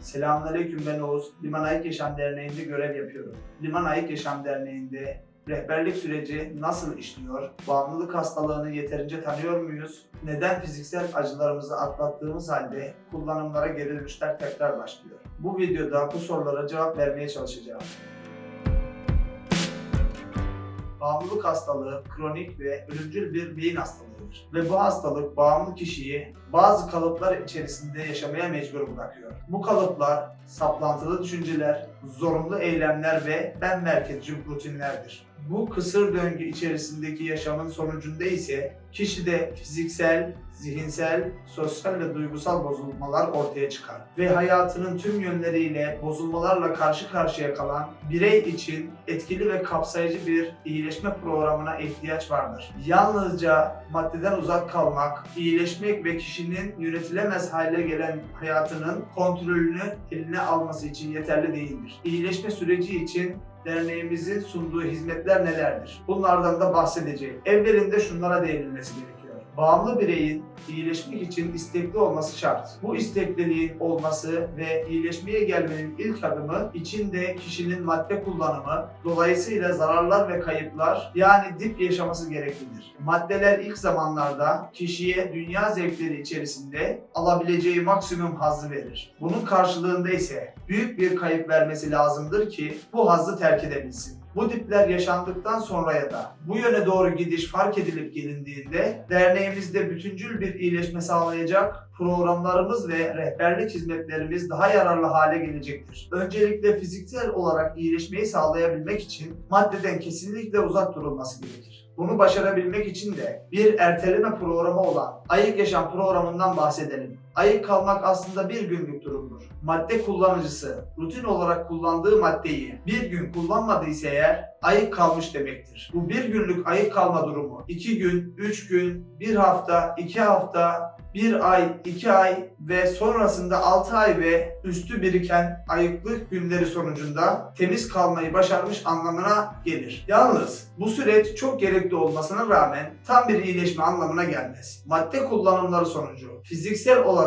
Selamünaleyküm ben Oğuz. Liman Ayık Yaşam Derneği'nde görev yapıyorum. Liman Ayık Yaşam Derneği'nde rehberlik süreci nasıl işliyor? Bağımlılık hastalığını yeterince tanıyor muyuz? Neden fiziksel acılarımızı atlattığımız halde kullanımlara geri dönüşler tekrar başlıyor? Bu videoda bu sorulara cevap vermeye çalışacağım. Bağımlılık hastalığı kronik ve ölümcül bir beyin hastalığıdır. Ve bu hastalık bağımlı kişiyi bazı kalıplar içerisinde yaşamaya mecbur bırakıyor. Bu kalıplar saplantılı düşünceler, zorunlu eylemler ve ben merkezci rutinlerdir. Bu kısır döngü içerisindeki yaşamın sonucunda ise kişide fiziksel, zihinsel, sosyal ve duygusal bozulmalar ortaya çıkar. Ve hayatının tüm yönleriyle bozulmalarla karşı karşıya kalan birey için etkili ve kapsayıcı bir iyileşme programına ihtiyaç vardır. Yalnızca maddeden uzak kalmak, iyileşmek ve kişinin yönetilemez hale gelen hayatının kontrolünü eline alması için yeterli değildir. İyileşme süreci için derneğimizin sunduğu hizmetler nelerdir? Bunlardan da bahsedeceğim. Evvelinde şunlara değinilmesi gerekiyor. Bağımlı bireyin iyileşmek için istekli olması şart. Bu istekliliğin olması ve iyileşmeye gelmenin ilk adımı içinde kişinin madde kullanımı, dolayısıyla zararlar ve kayıplar yani dip yaşaması gereklidir. Maddeler ilk zamanlarda kişiye dünya zevkleri içerisinde alabileceği maksimum hazzı verir. Bunun karşılığında ise büyük bir kayıp vermesi lazımdır ki bu hazzı terk edebilsin. Bu dipler yaşandıktan sonra ya da bu yöne doğru gidiş fark edilip gelindiğinde derneğimizde bütüncül bir iyileşme sağlayacak programlarımız ve rehberlik hizmetlerimiz daha yararlı hale gelecektir. Öncelikle fiziksel olarak iyileşmeyi sağlayabilmek için maddeden kesinlikle uzak durulması gerekir. Bunu başarabilmek için de bir erteleme programı olan Ayık Yaşam programından bahsedelim. Ayık kalmak aslında bir günlük durumdur. Madde kullanıcısı rutin olarak kullandığı maddeyi bir gün kullanmadıysa eğer ayık kalmış demektir. Bu bir günlük ayık kalma durumu iki gün, üç gün, bir hafta, iki hafta, bir ay, iki ay ve sonrasında 6 ay ve üstü biriken ayıklık günleri sonucunda temiz kalmayı başarmış anlamına gelir. Yalnız bu süreç çok gerekli olmasına rağmen tam bir iyileşme anlamına gelmez. Madde kullanımları sonucu fiziksel olarak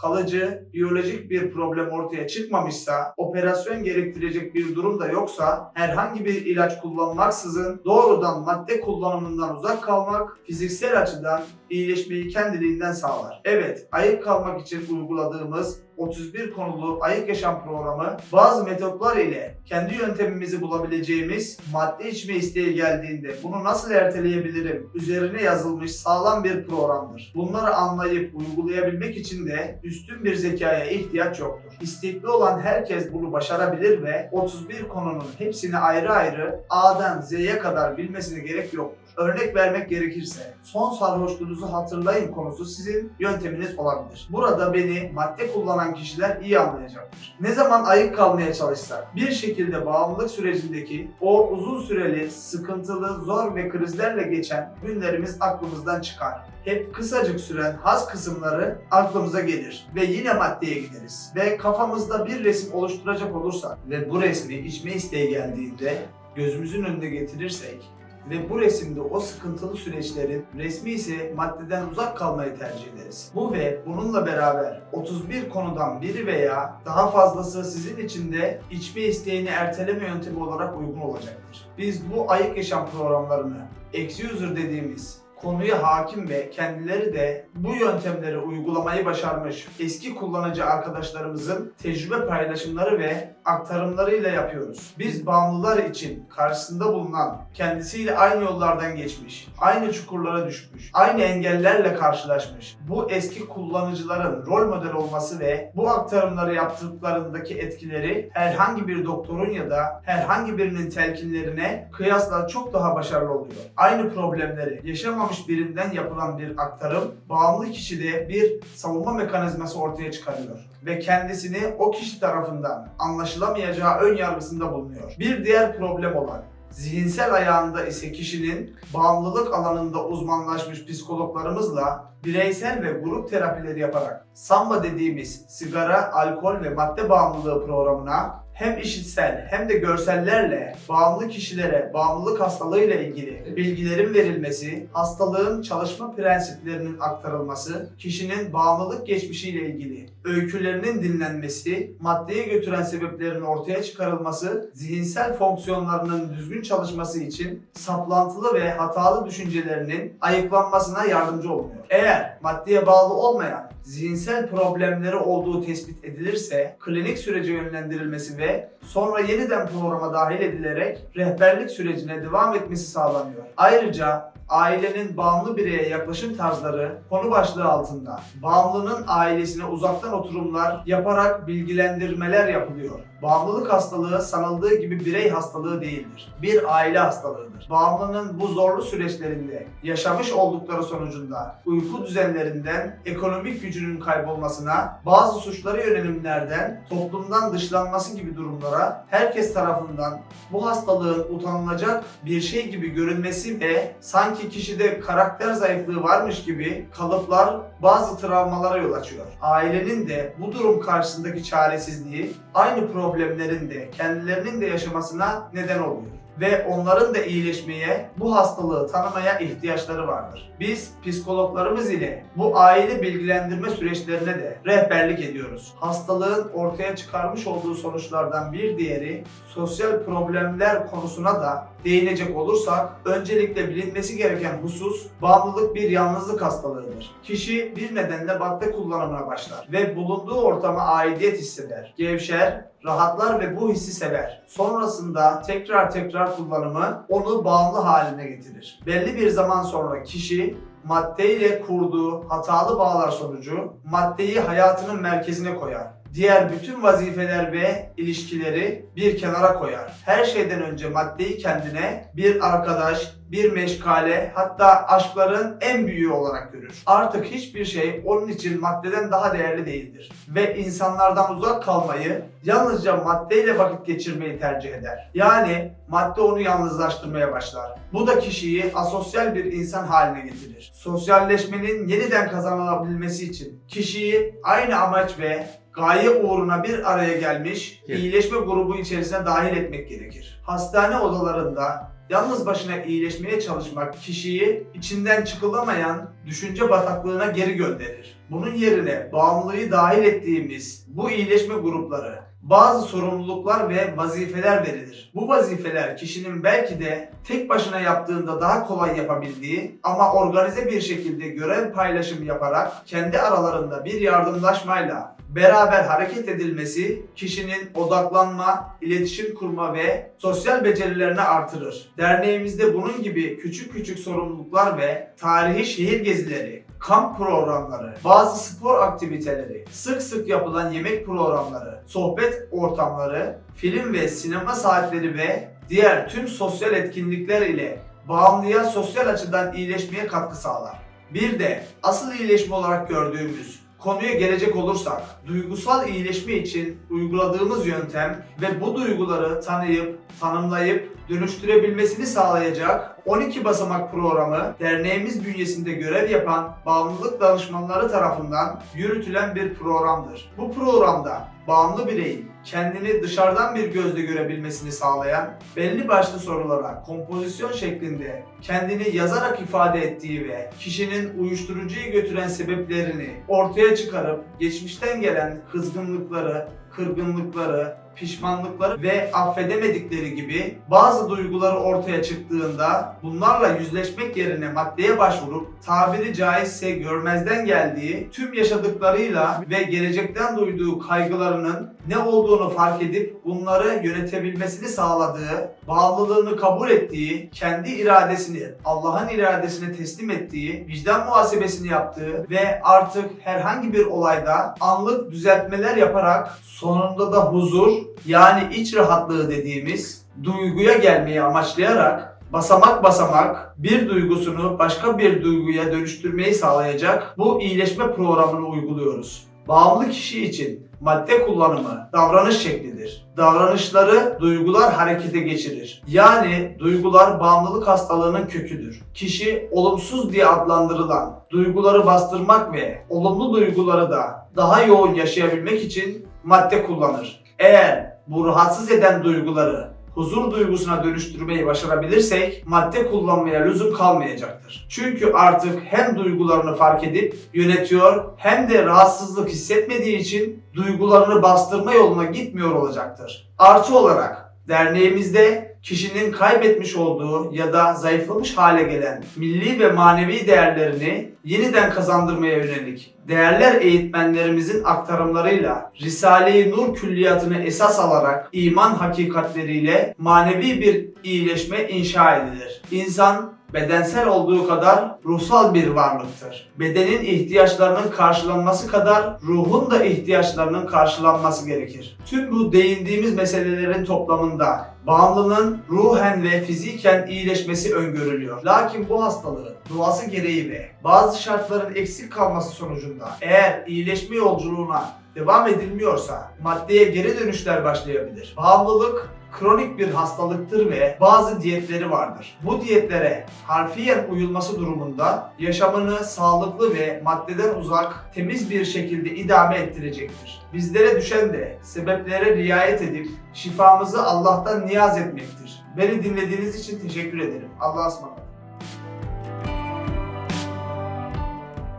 kalıcı biyolojik bir problem ortaya çıkmamışsa, operasyon gerektirecek bir durum da yoksa herhangi bir ilaç kullanmaksızın doğrudan madde kullanımından uzak kalmak fiziksel açıdan iyileşmeyi kendiliğinden sağlar. Evet, ayık kalmak için uyguladığımız 31 konulu Ayık Yaşam programı bazı metotlar ile kendi yöntemimizi bulabileceğimiz madde içme isteği geldiğinde bunu nasıl erteleyebilirim üzerine yazılmış sağlam bir programdır. Bunları anlayıp uygulayabilmek için de üstün bir zekaya ihtiyaç yoktur. İstekli olan herkes bunu başarabilir ve 31 konunun hepsini ayrı ayrı A'dan Z'ye kadar bilmesine gerek yoktur. Örnek vermek gerekirse son sarhoşluğunuzu hatırlayın konusu sizin yönteminiz olabilir. Burada beni madde kullanan kişiler iyi anlayacaktır. Ne zaman ayık kalmaya çalışsak bir şekilde bağımlılık sürecindeki o uzun süreli, sıkıntılı, zor ve krizlerle geçen günlerimiz aklımızdan çıkar. Hep kısacık süren haz kısımları aklımıza gelir ve yine maddeye gideriz. Ve kafamızda bir resim oluşturacak olursak ve bu resmi içme isteği geldiğinde gözümüzün önünde getirirsek ve bu resimde o sıkıntılı süreçlerin resmi ise maddeden uzak kalmayı tercih ederiz. Bu ve bununla beraber 31 konudan biri veya daha fazlası sizin için de içme isteğini erteleme yöntemi olarak uygun olacaktır. Biz bu ayık yaşam programlarını eksi user dediğimiz konuya hakim ve kendileri de bu yöntemleri uygulamayı başarmış eski kullanıcı arkadaşlarımızın tecrübe paylaşımları ve aktarımlarıyla yapıyoruz. Biz bağımlılar için karşısında bulunan, kendisiyle aynı yollardan geçmiş, aynı çukurlara düşmüş, aynı engellerle karşılaşmış bu eski kullanıcıların rol model olması ve bu aktarımları yaptıklarındaki etkileri herhangi bir doktorun ya da herhangi birinin telkinlerine kıyasla çok daha başarılı oluyor. Aynı problemleri yaşamamış birinden yapılan bir aktarım bağımlı kişide bir savunma mekanizması ortaya çıkarıyor ve kendisini o kişi tarafından anlaşılamayacağı ön yargısında bulunuyor. Bir diğer problem olan zihinsel ayağında ise kişinin bağımlılık alanında uzmanlaşmış psikologlarımızla bireysel ve grup terapileri yaparak Samba dediğimiz sigara, alkol ve madde bağımlılığı programına hem işitsel hem de görsellerle bağımlı kişilere bağımlılık hastalığıyla ilgili bilgilerin verilmesi, hastalığın çalışma prensiplerinin aktarılması, kişinin bağımlılık geçmişiyle ilgili öykülerinin dinlenmesi, maddeye götüren sebeplerin ortaya çıkarılması, zihinsel fonksiyonlarının düzgün çalışması için saplantılı ve hatalı düşüncelerinin ayıklanmasına yardımcı oluyor. Eğer maddeye bağlı olmayan zihinsel problemleri olduğu tespit edilirse klinik sürece yönlendirilmesi ve sonra yeniden programa dahil edilerek rehberlik sürecine devam etmesi sağlanıyor. Ayrıca ailenin bağımlı bireye yaklaşım tarzları konu başlığı altında bağımlının ailesine uzaktan oturumlar yaparak bilgilendirmeler yapılıyor. Bağımlılık hastalığı sanıldığı gibi birey hastalığı değildir. Bir aile hastalığıdır. Bağımlının bu zorlu süreçlerinde yaşamış oldukları sonucunda uyku düzenlerinden ekonomik gücünün kaybolmasına, bazı suçlara yönelimlerden toplumdan dışlanması gibi durumlara herkes tarafından bu hastalığın utanılacak bir şey gibi görünmesi ve sanki kişide karakter zayıflığı varmış gibi kalıplar bazı travmalara yol açıyor. Ailenin de bu durum karşısındaki çaresizliği aynı problemlerin de kendilerinin de yaşamasına neden oluyor ve onların da iyileşmeye, bu hastalığı tanımaya ihtiyaçları vardır. Biz psikologlarımız ile bu aile bilgilendirme süreçlerine de rehberlik ediyoruz. Hastalığın ortaya çıkarmış olduğu sonuçlardan bir diğeri sosyal problemler konusuna da değinecek olursak öncelikle bilinmesi gereken husus bağımlılık bir yalnızlık hastalığıdır. Kişi bir nedenle madde kullanımına başlar ve bulunduğu ortama aidiyet hisseder, gevşer, rahatlar ve bu hissi sever. Sonrasında tekrar tekrar kullanımı onu bağımlı haline getirir. Belli bir zaman sonra kişi maddeyle kurduğu hatalı bağlar sonucu maddeyi hayatının merkezine koyar. Diğer bütün vazifeler ve ilişkileri bir kenara koyar. Her şeyden önce maddeyi kendine bir arkadaş, bir meşgale hatta aşkların en büyüğü olarak görür. Artık hiçbir şey onun için maddeden daha değerli değildir. Ve insanlardan uzak kalmayı, yalnızca maddeyle vakit geçirmeyi tercih eder. Yani madde onu yalnızlaştırmaya başlar. Bu da kişiyi asosyal bir insan haline getirir. Sosyalleşmenin yeniden kazanılabilmesi için kişiyi aynı amaç ve gaye uğruna bir araya gelmiş Evet. iyileşme grubu içerisine dahil etmek gerekir. Hastane odalarında yalnız başına iyileşmeye çalışmak kişiyi içinden çıkılamayan düşünce bataklığına geri gönderir. Bunun yerine bağımlılığı dahil ettiğimiz bu iyileşme grupları bazı sorumluluklar ve vazifeler verilir. Bu vazifeler kişinin belki de tek başına yaptığında daha kolay yapabildiği ama organize bir şekilde görev paylaşımı yaparak kendi aralarında bir yardımlaşmayla beraber hareket edilmesi kişinin odaklanma, iletişim kurma ve sosyal becerilerini artırır. Derneğimizde bunun gibi küçük küçük sorumluluklar ve tarihi şehir gezileri, kamp programları, bazı spor aktiviteleri, sık sık yapılan yemek programları, sohbet ortamları, film ve sinema saatleri ve diğer tüm sosyal etkinlikler ile bağımlıya sosyal açıdan iyileşmeye katkı sağlar. Bir de asıl iyileşme olarak gördüğümüz konuya gelecek olursak, duygusal iyileşme için uyguladığımız yöntem ve bu duyguları tanıyıp, tanımlayıp dönüştürebilmesini sağlayacak 12 basamak programı derneğimiz bünyesinde görev yapan bağımlılık danışmanları tarafından yürütülen bir programdır. Bu programda bağımlı bireyin kendini dışarıdan bir gözle görebilmesini sağlayan belli başlı sorulara kompozisyon şeklinde kendini yazarak ifade ettiği ve kişinin uyuşturucuya götüren sebeplerini ortaya çıkarıp geçmişten gelen kızgınlıkları, kırgınlıkları, pişmanlıkları ve affedemedikleri gibi bazı duyguları ortaya çıktığında bunlarla yüzleşmek yerine maddeye başvurup tabiri caizse görmezden geldiği tüm yaşadıklarıyla ve gelecekten duyduğu kaygılarının ne olduğunu fark edip bunları yönetebilmesini sağladığı, bağlılığını kabul ettiği, kendi iradesini Allah'ın iradesine teslim ettiği, vicdan muhasebesini yaptığı ve artık herhangi bir olayda anlık düzeltmeler yaparak sonunda da huzur yani iç rahatlığı dediğimiz duyguya gelmeyi amaçlayarak basamak basamak bir duygusunu başka bir duyguya dönüştürmeyi sağlayacak bu iyileşme programını uyguluyoruz. Bağımlı kişi için madde kullanımı davranış şeklidir. Davranışları duygular harekete geçirir. Yani duygular bağımlılık hastalığının köküdür. Kişi olumsuz diye adlandırılan duyguları bastırmak ve olumlu duyguları da daha yoğun yaşayabilmek için madde kullanır. Eğer bu rahatsız eden duyguları huzur duygusuna dönüştürmeyi başarabilirsek madde kullanmaya lüzum kalmayacaktır. Çünkü artık hem duygularını fark edip yönetiyor hem de rahatsızlık hissetmediği için duygularını bastırma yoluna gitmiyor olacaktır. Artı olarak derneğimizde kişinin kaybetmiş olduğu ya da zayıflamış hale gelen milli ve manevi değerlerini yeniden kazandırmaya yönelik değerler eğitmenlerimizin aktarımlarıyla Risale-i Nur külliyatını esas alarak iman hakikatleriyle manevi bir iyileşme inşa edilir. İnsan bedensel olduğu kadar ruhsal bir varlıktır. Bedenin ihtiyaçlarının karşılanması kadar ruhun da ihtiyaçlarının karşılanması gerekir. Tüm bu değindiğimiz meselelerin toplamında bağımlının ruhen ve fiziken iyileşmesi öngörülüyor. Lakin bu hastalığın doğası gereği ve bazı şartların eksik kalması sonucunda eğer iyileşme yolculuğuna devam edilmiyorsa maddeye geri dönüşler başlayabilir. Bağımlılık kronik bir hastalıktır ve bazı diyetleri vardır. Bu diyetlere harfiyen uyulması durumunda yaşamını sağlıklı ve maddeden uzak, temiz bir şekilde idame ettirecektir. Bizlere düşen de sebeplere riayet edip şifamızı Allah'tan niyaz etmektir. Beni dinlediğiniz için teşekkür ederim. Allah'a ısmarladık.